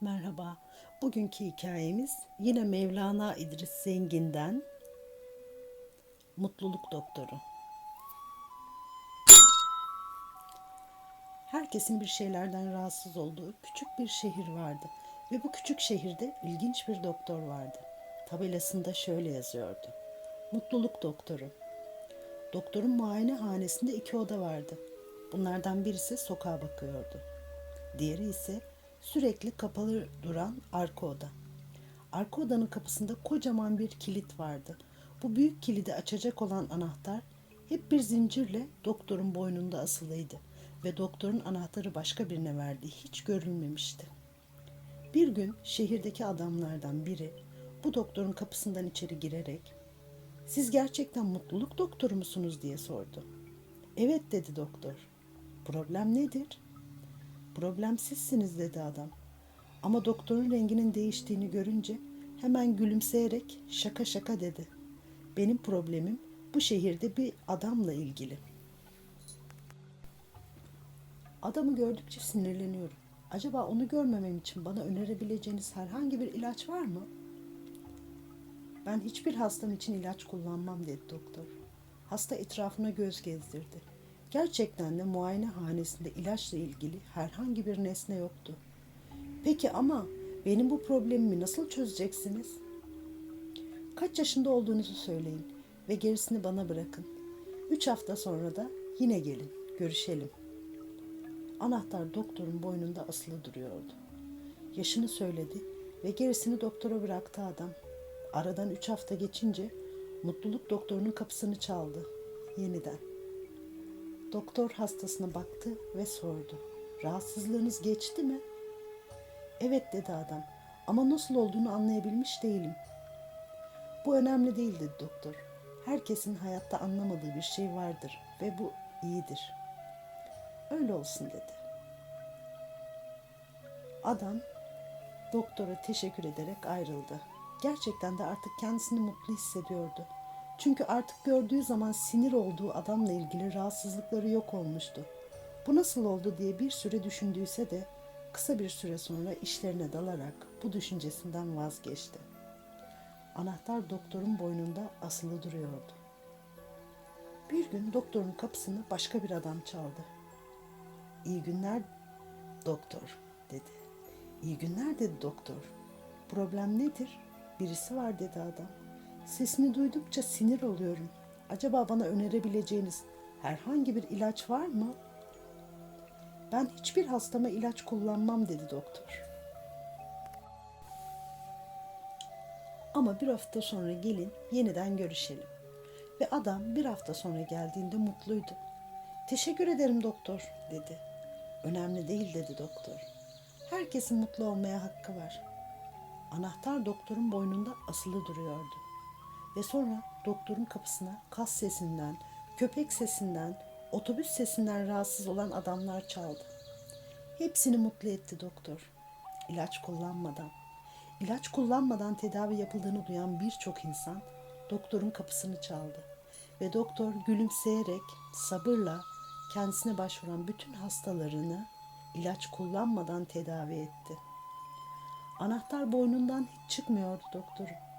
Merhaba. Bugünkü hikayemiz yine Mevlana İdris Zengin'den Mutluluk Doktoru. Herkesin bir şeylerden rahatsız olduğu küçük bir şehir vardı ve bu küçük şehirde ilginç bir doktor vardı. Tabelasında şöyle yazıyordu. Mutluluk Doktoru. Doktorun muayenehanesinde iki oda vardı. Bunlardan birisi sokağa bakıyordu. Diğeri ise sürekli kapalı duran arka oda. Arka odanın kapısında kocaman bir kilit vardı. Bu büyük kilidi açacak olan anahtar hep bir zincirle doktorun boynunda asılıydı ve doktorun anahtarı başka birine verdiği hiç görülmemişti. Bir gün şehirdeki adamlardan biri bu doktorun kapısından içeri girerek "Siz gerçekten mutluluk doktoru musunuz?" diye sordu. "Evet." dedi doktor. "Problem nedir?" Problem sizsiniz dedi adam. Ama doktorun renginin değiştiğini görünce hemen gülümseyerek şaka şaka dedi. Benim problemim bu şehirde bir adamla ilgili. Adamı gördükçe sinirleniyorum. Acaba onu görmemem için bana önerebileceğiniz herhangi bir ilaç var mı? Ben hiçbir hastam için ilaç kullanmam dedi doktor. Hasta etrafına göz gezdirdi. Gerçekten de muayene hanesinde ilaçla ilgili herhangi bir nesne yoktu. Peki ama benim bu problemimi nasıl çözeceksiniz? Kaç yaşında olduğunuzu söyleyin ve gerisini bana bırakın. Üç hafta sonra da yine gelin, görüşelim. Anahtar doktorun boynunda asılı duruyordu. Yaşını söyledi ve gerisini doktora bıraktı adam. Aradan üç hafta geçince mutluluk doktorunun kapısını çaldı. Yeniden. Doktor hastasına baktı ve sordu. Rahatsızlığınız geçti mi? Evet dedi adam ama nasıl olduğunu anlayabilmiş değilim. Bu önemli değil dedi doktor. Herkesin hayatta anlamadığı bir şey vardır ve bu iyidir. Öyle olsun dedi. Adam doktora teşekkür ederek ayrıldı. Gerçekten de artık kendisini mutlu hissediyordu. Çünkü artık gördüğü zaman sinir olduğu adamla ilgili rahatsızlıkları yok olmuştu. Bu nasıl oldu diye bir süre düşündüyse de kısa bir süre sonra işlerine dalarak bu düşüncesinden vazgeçti. Anahtar doktorun boynunda asılı duruyordu. Bir gün doktorun kapısını başka bir adam çaldı. İyi günler doktor dedi. İyi günler dedi doktor. Problem nedir? Birisi var dedi adam. Sesini duydukça sinir oluyorum. Acaba bana önerebileceğiniz herhangi bir ilaç var mı? Ben hiçbir hastama ilaç kullanmam dedi doktor. Ama bir hafta sonra gelin yeniden görüşelim. Ve adam bir hafta sonra geldiğinde mutluydu. Teşekkür ederim doktor dedi. Önemli değil dedi doktor. Herkesin mutlu olmaya hakkı var. Anahtar doktorun boynunda asılı duruyordu. Ve sonra doktorun kapısına kas sesinden, köpek sesinden, otobüs sesinden rahatsız olan adamlar çaldı. Hepsini mutlu etti doktor. İlaç kullanmadan, ilaç kullanmadan tedavi yapıldığını duyan birçok insan doktorun kapısını çaldı. Ve doktor gülümseyerek, sabırla kendisine başvuran bütün hastalarını ilaç kullanmadan tedavi etti. Anahtar boynundan hiç çıkmıyordu doktorun.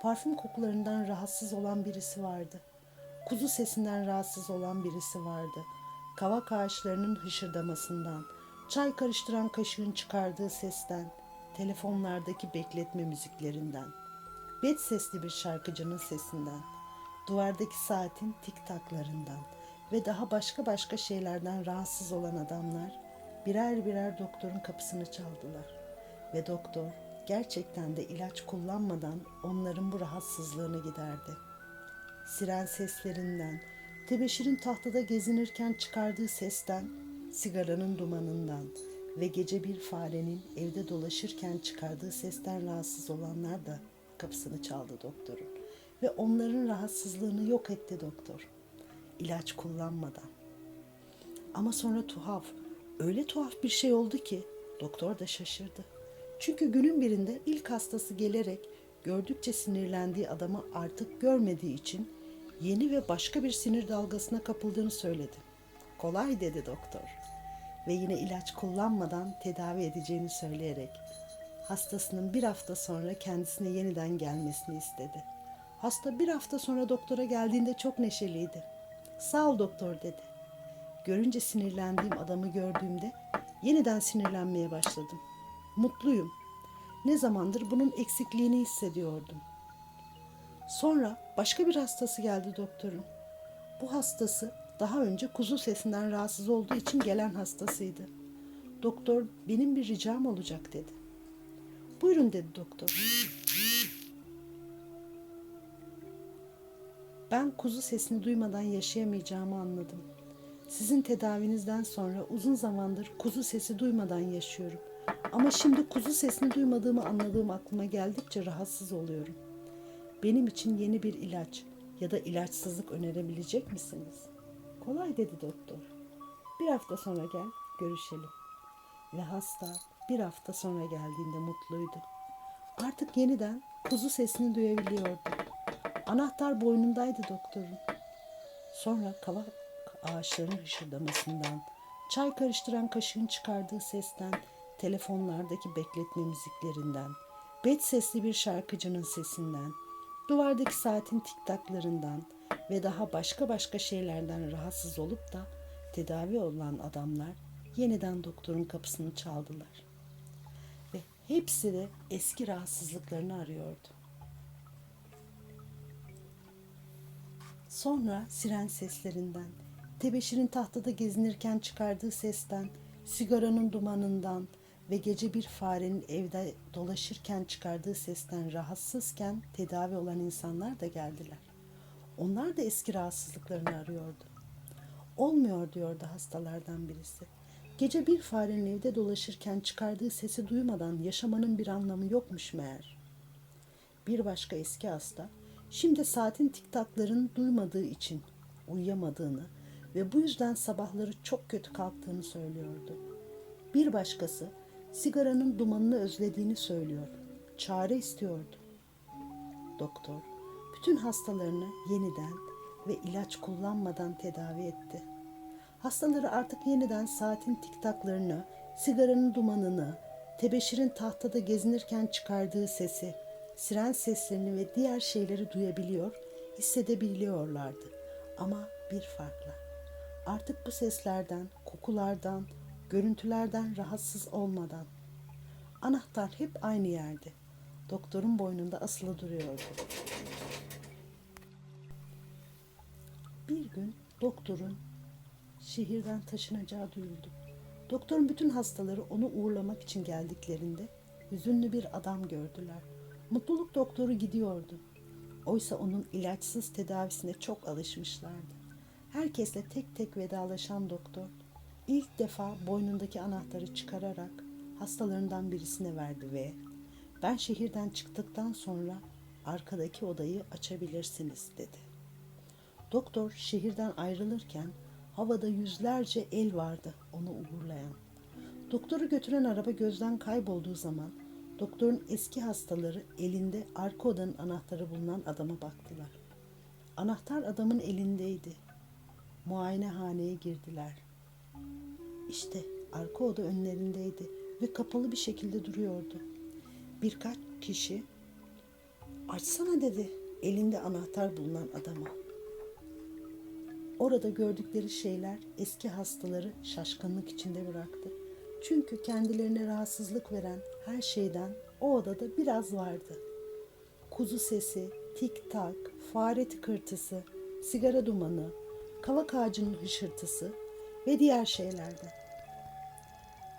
Parfüm kokularından rahatsız olan birisi vardı. Kuzu sesinden rahatsız olan birisi vardı. Kavak ağaçlarının hışırdamasından, çay karıştıran kaşığın çıkardığı sesten, telefonlardaki bekletme müziklerinden, bet sesli bir şarkıcının sesinden, duvardaki saatin tik taklarından ve daha başka başka şeylerden rahatsız olan adamlar birer birer doktorun kapısını çaldılar ve doktor gerçekten de ilaç kullanmadan onların bu rahatsızlığını giderdi. Siren seslerinden, tebeşirin tahtada gezinirken çıkardığı sesten, sigaranın dumanından ve gece bir farenin evde dolaşırken çıkardığı sesten rahatsız olanlar da kapısını çaldı doktorun ve onların rahatsızlığını yok etti doktor. İlaç kullanmadan. Ama sonra tuhaf, öyle tuhaf bir şey oldu ki doktor da şaşırdı. Çünkü günün birinde ilk hastası gelerek gördükçe sinirlendiği adamı artık görmediği için yeni ve başka bir sinir dalgasına kapıldığını söyledi. Kolay dedi doktor ve yine ilaç kullanmadan tedavi edeceğini söyleyerek hastasının bir hafta sonra kendisine yeniden gelmesini istedi. Hasta bir hafta sonra doktora geldiğinde çok neşeliydi. Sağ ol doktor dedi. Görünce sinirlendiğim adamı gördüğümde yeniden sinirlenmeye başladım. Mutluyum. Ne zamandır bunun eksikliğini hissediyordum. Sonra başka bir hastası geldi doktorun. Bu hastası daha önce kuzu sesinden rahatsız olduğu için gelen hastasıydı. Doktor benim bir ricam olacak dedi. Buyurun dedi doktor. Ben kuzu sesini duymadan yaşayamayacağımı anladım. Sizin tedavinizden sonra uzun zamandır kuzu sesi duymadan yaşıyorum. Ama şimdi kuzu sesini duymadığımı anladığım aklıma geldikçe rahatsız oluyorum. Benim için yeni bir ilaç ya da ilaçsızlık önerebilecek misiniz? Kolay dedi doktor. Bir hafta sonra gel, görüşelim. Ve hasta bir hafta sonra geldiğinde mutluydu. Artık yeniden kuzu sesini duyabiliyordu. Anahtar boynundaydı doktorun. Sonra kavak ağaçlarının hışırdamasından, çay karıştıran kaşığın çıkardığı sesten, telefonlardaki bekletme müziklerinden, bet sesli bir şarkıcının sesinden, duvardaki saatin tiktaklarından ve daha başka başka şeylerden rahatsız olup da tedavi olan adamlar yeniden doktorun kapısını çaldılar. Ve hepsi de eski rahatsızlıklarını arıyordu. Sonra siren seslerinden, tebeşirin tahtada gezinirken çıkardığı sesten, sigaranın dumanından ve gece bir farenin evde dolaşırken çıkardığı sesten rahatsızken tedavi olan insanlar da geldiler. Onlar da eski rahatsızlıklarını arıyordu. Olmuyor diyordu hastalardan birisi. Gece bir farenin evde dolaşırken çıkardığı sesi duymadan yaşamanın bir anlamı yokmuş meğer. Bir başka eski hasta, şimdi saatin tiktaklarını duymadığı için uyuyamadığını ve bu yüzden sabahları çok kötü kalktığını söylüyordu. Bir başkası sigaranın dumanını özlediğini söylüyor. Çare istiyordu. Doktor bütün hastalarını yeniden ve ilaç kullanmadan tedavi etti. Hastaları artık yeniden saatin tiktaklarını, sigaranın dumanını, tebeşirin tahtada gezinirken çıkardığı sesi, siren seslerini ve diğer şeyleri duyabiliyor, hissedebiliyorlardı. Ama bir farkla. Artık bu seslerden, kokulardan, görüntülerden rahatsız olmadan. Anahtar hep aynı yerde. Doktorun boynunda asılı duruyordu. Bir gün doktorun şehirden taşınacağı duyuldu. Doktorun bütün hastaları onu uğurlamak için geldiklerinde hüzünlü bir adam gördüler. Mutluluk doktoru gidiyordu. Oysa onun ilaçsız tedavisine çok alışmışlardı. Herkesle tek tek vedalaşan doktor ilk defa boynundaki anahtarı çıkararak hastalarından birisine verdi ve ben şehirden çıktıktan sonra arkadaki odayı açabilirsiniz dedi. Doktor şehirden ayrılırken havada yüzlerce el vardı onu uğurlayan. Doktoru götüren araba gözden kaybolduğu zaman doktorun eski hastaları elinde arka odanın anahtarı bulunan adama baktılar. Anahtar adamın elindeydi. Muayenehaneye girdiler. İşte arka oda önlerindeydi ve kapalı bir şekilde duruyordu. Birkaç kişi açsana dedi elinde anahtar bulunan adama. Orada gördükleri şeyler eski hastaları şaşkınlık içinde bıraktı. Çünkü kendilerine rahatsızlık veren her şeyden o odada biraz vardı. Kuzu sesi, tik tak, fare tıkırtısı, sigara dumanı, kavak ağacının hışırtısı ve diğer şeylerden.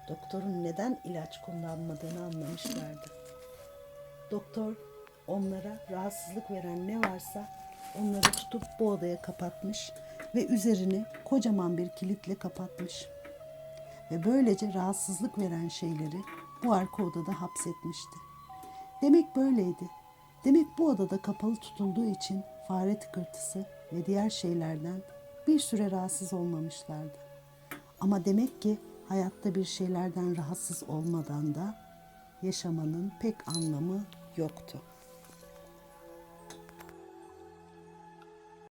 Doktorun neden ilaç kullanmadığını anlamışlardı. Doktor onlara rahatsızlık veren ne varsa onları tutup bu odaya kapatmış ve üzerini kocaman bir kilitle kapatmış. Ve böylece rahatsızlık veren şeyleri bu arka odada hapsetmişti. Demek böyleydi. Demek bu odada kapalı tutulduğu için fare tıkırtısı ve diğer şeylerden bir süre rahatsız olmamışlardı. Ama demek ki hayatta bir şeylerden rahatsız olmadan da yaşamanın pek anlamı yoktu.